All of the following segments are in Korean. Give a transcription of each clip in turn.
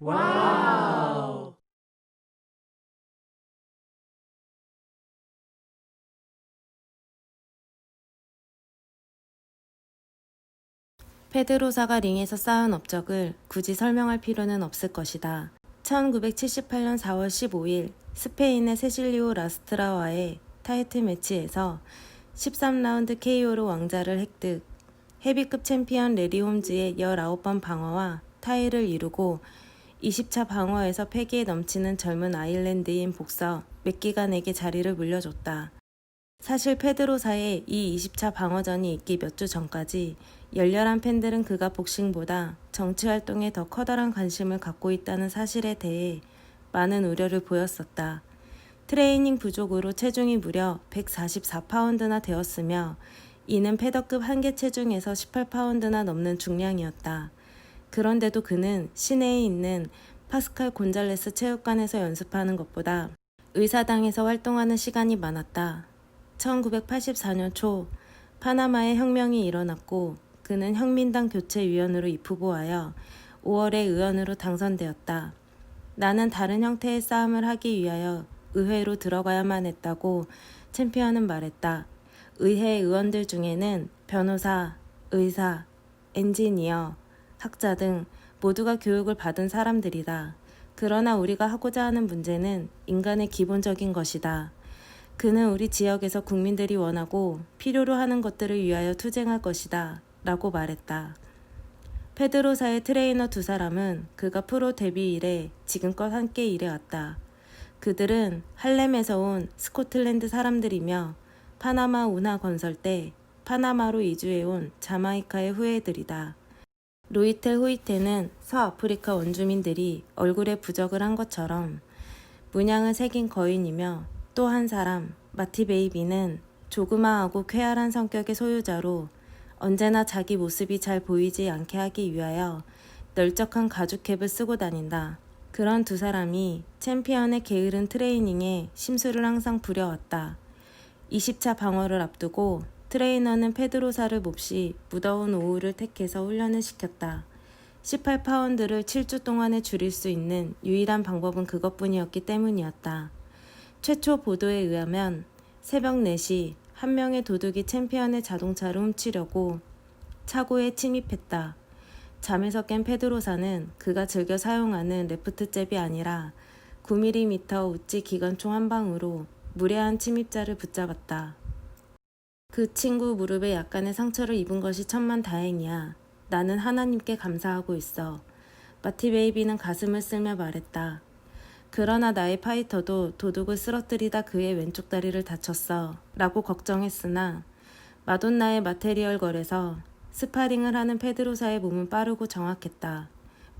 와우. 페드로사가 링에서 쌓은 업적을 굳이 설명할 필요는 없을 것이다. 1978년 4월 15일 스페인의 세실리오 라스트라와의 타이틀 매치에서 13라운드 KO로 왕자를 획득, 헤비급 챔피언 레리 홈즈의 19번 방어와 타이를 이루고 20차 방어에서 패기에 넘치는 젊은 아일랜드인 복서 맥기간에게 자리를 물려줬다. 사실 페드로사의 이 20차 방어전이 있기 몇 주 전까지 열렬한 팬들은 그가 복싱보다 정치 활동에 더 커다란 관심을 갖고 있다는 사실에 대해 많은 우려를 보였었다. 트레이닝 부족으로 체중이 무려 144파운드나 되었으며 이는 패더급 한계 체중에서 18파운드나 넘는 중량이었다. 그런데도 그는 시내에 있는 파스칼 곤잘레스 체육관에서 연습하는 것보다 의사당에서 활동하는 시간이 많았다. 1984년 초 파나마에 혁명이 일어났고 그는 혁민당 교체위원으로 입후보하여 5월에 의원으로 당선되었다. 나는 다른 형태의 싸움을 하기 위하여 의회로 들어가야만 했다고 챔피언은 말했다. 의회 의원들 중에는 변호사, 의사, 엔지니어, 학자 등 모두가 교육을 받은 사람들이다. 그러나 우리가 하고자 하는 문제는 인간의 기본적인 것이다. 그는 우리 지역에서 국민들이 원하고 필요로 하는 것들을 위하여 투쟁할 것이다. 라고 말했다. 페드로사의 트레이너 두 사람은 그가 프로 데뷔 이래 지금껏 함께 일해왔다. 그들은 할렘에서 온 스코틀랜드 사람들이며 파나마 운하 건설 때 파나마로 이주해온 자마이카의 후예들이다. 로이텔 후이테는 서아프리카 원주민들이 얼굴에 부적을 한 것처럼 문양을 새긴 거인이며 또 한 사람, 마티 베이비는 조그마하고 쾌활한 성격의 소유자로 언제나 자기 모습이 잘 보이지 않게 하기 위하여 널쩍한 가죽캡을 쓰고 다닌다. 그런 두 사람이 챔피언의 게으른 트레이닝에 심술을 항상 부려왔다. 20차 방어를 앞두고 트레이너는 페드로사를 몹시 무더운 오후를 택해서 훈련을 시켰다. 18파운드를 7주 동안에 줄일 수 있는 유일한 방법은 그것뿐이었기 때문이었다. 최초 보도에 의하면 새벽 4시 한 명의 도둑이 챔피언의 자동차를 훔치려고 차고에 침입했다. 잠에서 깬 페드로사는 그가 즐겨 사용하는 레프트 잽이 아니라 9mm 우찌 기관총 한 방으로 무례한 침입자를 붙잡았다. 그 친구 무릎에 약간의 상처를 입은 것이 천만 다행이야. 나는 하나님께 감사하고 있어. 마티 베이비는 가슴을 쓸며 말했다. 그러나 나의 파이터도 도둑을 쓰러뜨리다 그의 왼쪽 다리를 다쳤어. 라고 걱정했으나 마돈나의 마테리얼 걸에서 스파링을 하는 페드로사의 몸은 빠르고 정확했다.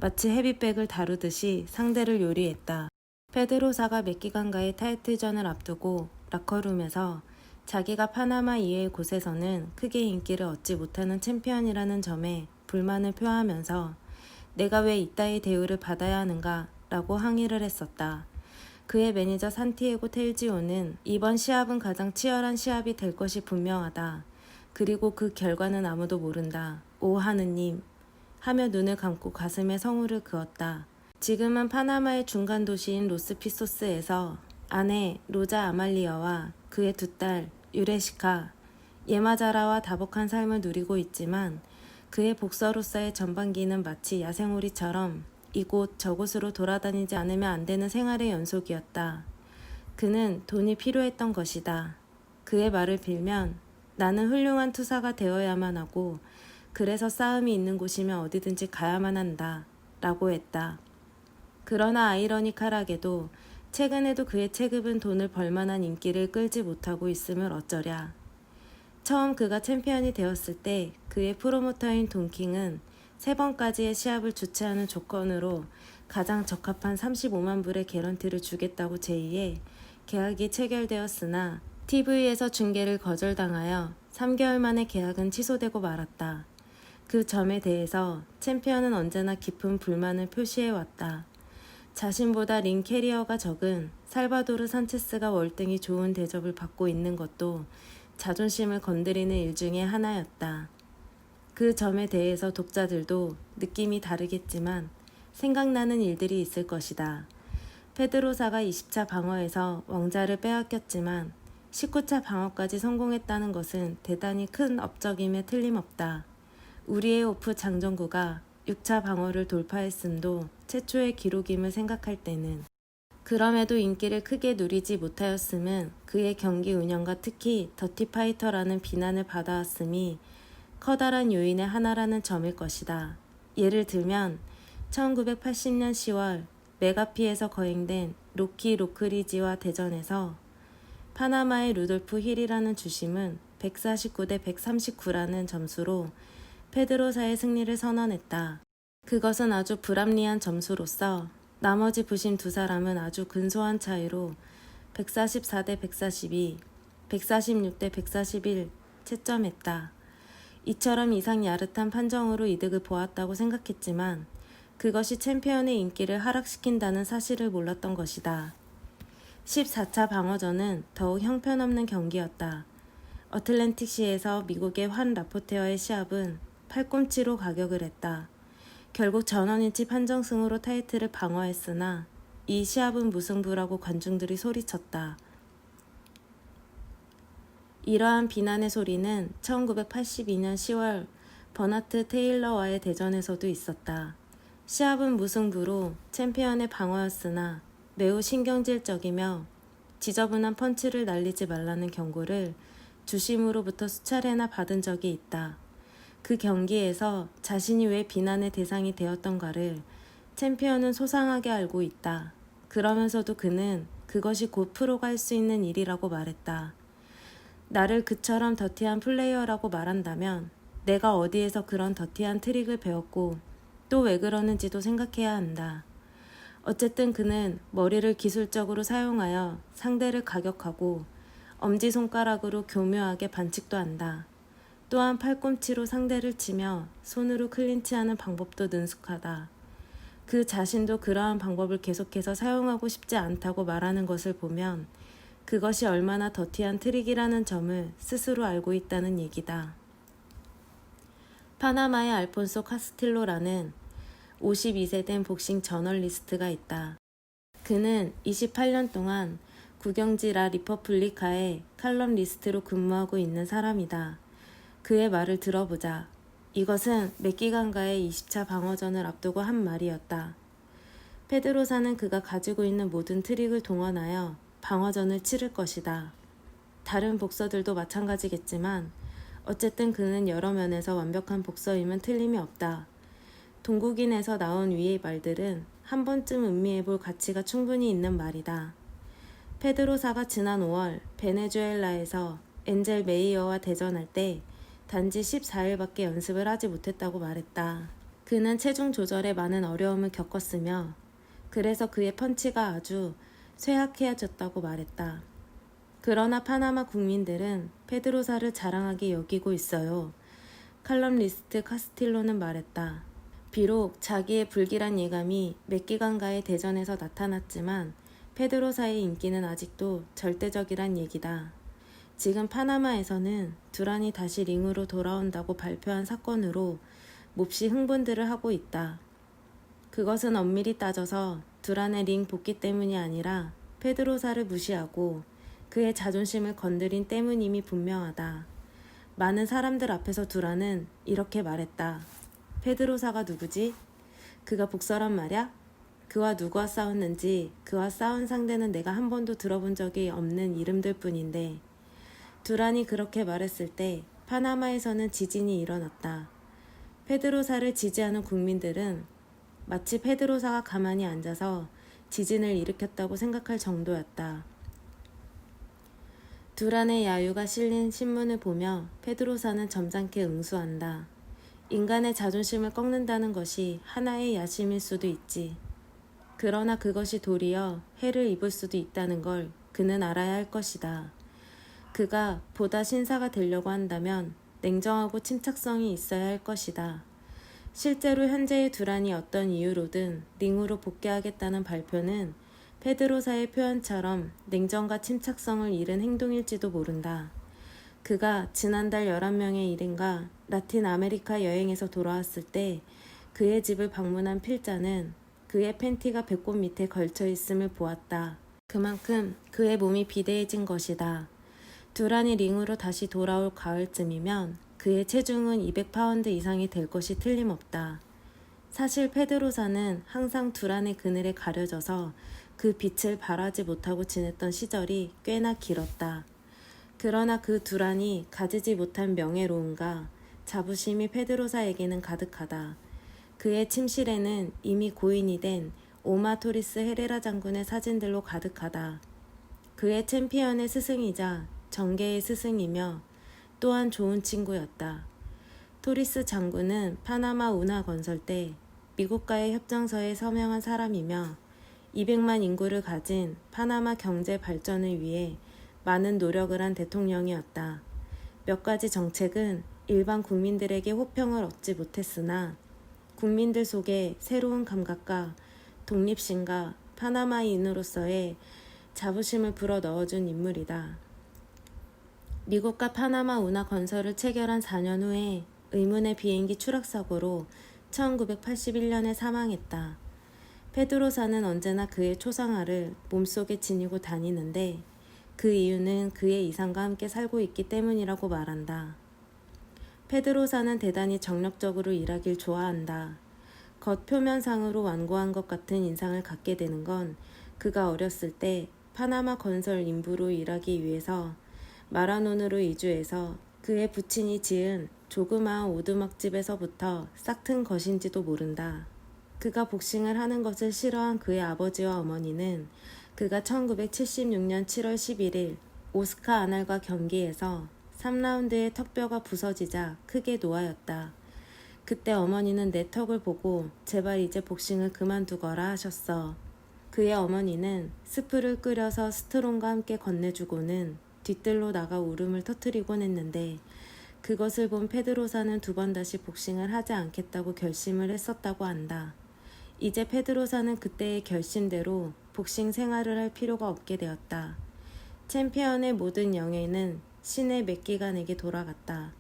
마치 헤비백을 다루듯이 상대를 요리했다. 페드로사가 몇 기간가의 타이틀전을 앞두고 라커룸에서 자기가 파나마 이외의 곳에서는 크게 인기를 얻지 못하는 챔피언이라는 점에 불만을 표하면서 내가 왜 이따위 대우를 받아야 하는가 라고 항의를 했었다. 그의 매니저 산티에고 텔지오는 이번 시합은 가장 치열한 시합이 될 것이 분명하다. 그리고 그 결과는 아무도 모른다. 오 하느님. 하며 눈을 감고 가슴에 성우를 그었다. 지금은 파나마의 중간 도시인 로스피소스에서 아내 로자 아말리아와 그의 두 딸 유레시카, 예마자라와 다복한 삶을 누리고 있지만 그의 복서로서의 전반기는 마치 야생오리처럼 이곳 저곳으로 돌아다니지 않으면 안 되는 생활의 연속이었다. 그는 돈이 필요했던 것이다. 그의 말을 빌면 나는 훌륭한 투사가 되어야만 하고 그래서 싸움이 있는 곳이면 어디든지 가야만 한다. 라고 했다. 그러나 아이러니컬하게도 최근에도 그의 체급은 돈을 벌만한 인기를 끌지 못하고 있음을 어쩌랴. 처음 그가 챔피언이 되었을 때 그의 프로모터인 돈킹은 세 번까지의 시합을 주최하는 조건으로 가장 적합한 35만 불의 개런티를 주겠다고 제의해 계약이 체결되었으나 TV에서 중계를 거절당하여 3개월 만에 계약은 취소되고 말았다. 그 점에 대해서 챔피언은 언제나 깊은 불만을 표시해왔다. 자신보다 링 캐리어가 적은 살바도르 산체스가 월등히 좋은 대접을 받고 있는 것도 자존심을 건드리는 일 중의 하나였다. 그 점에 대해서 독자들도 느낌이 다르겠지만 생각나는 일들이 있을 것이다. 페드로사가 20차 방어에서 왕자를 빼앗겼지만 19차 방어까지 성공했다는 것은 대단히 큰 업적임에 틀림없다. 우리의 오프 장정구가 6차 방어를 돌파했음도 최초의 기록임을 생각할 때는 그럼에도 인기를 크게 누리지 못하였음은 그의 경기 운영과 특히 더티파이터라는 비난을 받아왔음이 커다란 요인의 하나라는 점일 것이다. 예를 들면 1980년 10월 메가피에서 거행된 로키 로크리지와 대전에서 파나마의 루돌프 힐이라는 주심은 149대 139라는 점수로 페드로사의 승리를 선언했다. 그것은 아주 불합리한 점수로서 나머지 부심 두 사람은 아주 근소한 차이로 144 대 142, 146 대 141 채점했다. 이처럼 이상 야릇한 판정으로 이득을 보았다고 생각했지만 그것이 챔피언의 인기를 하락시킨다는 사실을 몰랐던 것이다. 14차 방어전은 더욱 형편없는 경기였다. 어틀랜틱시에서 미국의 환 라포테어의 시합은 팔꿈치로 가격을 했다. 결국 전원일치 판정승으로 타이틀을 방어했으나 이 시합은 무승부라고 관중들이 소리쳤다. 이러한 비난의 소리는 1982년 10월 버나트 테일러와의 대전에서도 있었다. 시합은 무승부로 챔피언의 방어였으나 매우 신경질적이며 지저분한 펀치를 날리지 말라는 경고를 주심으로부터 수차례나 받은 적이 있다. 그 경기에서 자신이 왜 비난의 대상이 되었던가를 챔피언은 소상하게 알고 있다. 그러면서도 그는 그것이 곧 프로가 할 수 있는 일이라고 말했다. 나를 그처럼 더티한 플레이어라고 말한다면 내가 어디에서 그런 더티한 트릭을 배웠고 또 왜 그러는지도 생각해야 한다. 어쨌든 그는 머리를 기술적으로 사용하여 상대를 가격하고 엄지손가락으로 교묘하게 반칙도 한다. 또한 팔꿈치로 상대를 치며 손으로 클린치하는 방법도 능숙하다. 그 자신도 그러한 방법을 계속해서 사용하고 싶지 않다고 말하는 것을 보면 그것이 얼마나 더티한 트릭이라는 점을 스스로 알고 있다는 얘기다. 파나마의 알폰소 카스틸로라는 52세 된 복싱 저널리스트가 있다. 그는 28년 동안 국영지라 리퍼블리카의 칼럼 리스트로 근무하고 있는 사람이다. 그의 말을 들어보자. 이것은 몇 기간가의 20차 방어전을 앞두고 한 말이었다. 페드로사는 그가 가지고 있는 모든 트릭을 동원하여 방어전을 치를 것이다. 다른 복서들도 마찬가지겠지만 어쨌든 그는 여러 면에서 완벽한 복서임은 틀림이 없다. 동국인에서 나온 위의 말들은 한 번쯤 음미해 볼 가치가 충분히 있는 말이다. 페드로사가 지난 5월 베네수엘라에서 엔젤 메이어와 대전할 때 단지 14일밖에 연습을 하지 못했다고 말했다. 그는 체중 조절에 많은 어려움을 겪었으며 그래서 그의 펀치가 아주 쇠약해졌다고 말했다. 그러나 파나마 국민들은 페드로사를 자랑하게 여기고 있어요. 칼럼 리스트 카스틸로는 말했다. 비록 자기의 불길한 예감이 몇 기간가의 대전에서 나타났지만 페드로사의 인기는 아직도 절대적이란 얘기다. 지금 파나마에서는 두란이 다시 링으로 돌아온다고 발표한 사건으로 몹시 흥분들을 하고 있다. 그것은 엄밀히 따져서 두란의 링 복귀 때문이 아니라 페드로사를 무시하고 그의 자존심을 건드린 때문임이 분명하다. 많은 사람들 앞에서 두란은 이렇게 말했다. 페드로사가 누구지? 그가 복서란 말야? 그와 누구와 싸웠는지 그와 싸운 상대는 내가 한 번도 들어본 적이 없는 이름들 뿐인데 두란이 그렇게 말했을 때 파나마에서는 지진이 일어났다. 페드로사를 지지하는 국민들은 마치 페드로사가 가만히 앉아서 지진을 일으켰다고 생각할 정도였다. 두란의 야유가 실린 신문을 보며 페드로사는 점잖게 응수한다. 인간의 자존심을 꺾는다는 것이 하나의 야심일 수도 있지. 그러나 그것이 도리어 해를 입을 수도 있다는 걸 그는 알아야 할 것이다. 그가 보다 신사가 되려고 한다면 냉정하고 침착성이 있어야 할 것이다. 실제로 현재의 두란이 어떤 이유로든 링으로 복귀하겠다는 발표는 페드로사의 표현처럼 냉정과 침착성을 잃은 행동일지도 모른다. 그가 지난달 11명의 일인가 라틴 아메리카 여행에서 돌아왔을 때 그의 집을 방문한 필자는 그의 팬티가 배꼽 밑에 걸쳐 있음을 보았다. 그만큼 그의 몸이 비대해진 것이다. 두란이 링으로 다시 돌아올 가을쯤이면 그의 체중은 200파운드 이상이 될 것이 틀림없다. 사실 페드로사는 항상 두란의 그늘에 가려져서 그 빛을 발하지 못하고 지냈던 시절이 꽤나 길었다. 그러나 그 두란이 가지지 못한 명예로움과 자부심이 페드로사에게는 가득하다. 그의 침실에는 이미 고인이 된 오마토리스 헤레라 장군의 사진들로 가득하다. 그의 챔피언의 스승이자 정계의 스승이며 또한 좋은 친구였다. 토리스 장군은 파나마 운하 건설 때 미국과의 협정서에 서명한 사람이며 200만 인구를 가진 파나마 경제 발전을 위해 많은 노력을 한 대통령이었다. 몇 가지 정책은 일반 국민들에게 호평을 얻지 못했으나 국민들 속에 새로운 감각과 독립심과 파나마인으로서의 자부심을 불어 넣어준 인물이다. 미국과 파나마 운하 건설을 체결한 4년 후에 의문의 비행기 추락 사고로 1981년에 사망했다. 페드로사는 언제나 그의 초상화를 몸속에 지니고 다니는데 그 이유는 그의 이상과 함께 살고 있기 때문이라고 말한다. 페드로사는 대단히 정력적으로 일하길 좋아한다. 겉 표면상으로 완고한 것 같은 인상을 갖게 되는 건 그가 어렸을 때 파나마 건설 인부로 일하기 위해서 마라논으로 이주해서 그의 부친이 지은 조그마한 오두막집에서부터 싹튼 것인지도 모른다. 그가 복싱을 하는 것을 싫어한 그의 아버지와 어머니는 그가 1976년 7월 11일 오스카 아날과 경기에서 3라운드의 턱뼈가 부서지자 크게 노하였다. 그때 어머니는 내 턱을 보고 제발 이제 복싱을 그만두거라 하셨어. 그의 어머니는 스프를 끓여서 스트롱과 함께 건네주고는 뒤뜰로 나가 울음을 터뜨리곤 했는데 그것을 본 페드로사는 두 번 다시 복싱을 하지 않겠다고 결심을 했었다고 한다. 이제 페드로사는 그때의 결심대로 복싱 생활을 할 필요가 없게 되었다. 챔피언의 모든 영예는 신의 맥기간에게 돌아갔다.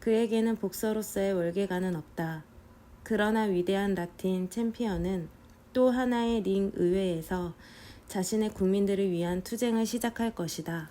그에게는 복서로서의 월계관은 없다. 그러나 위대한 라틴 챔피언은 또 하나의 링 의회에서 자신의 국민들을 위한 투쟁을 시작할 것이다.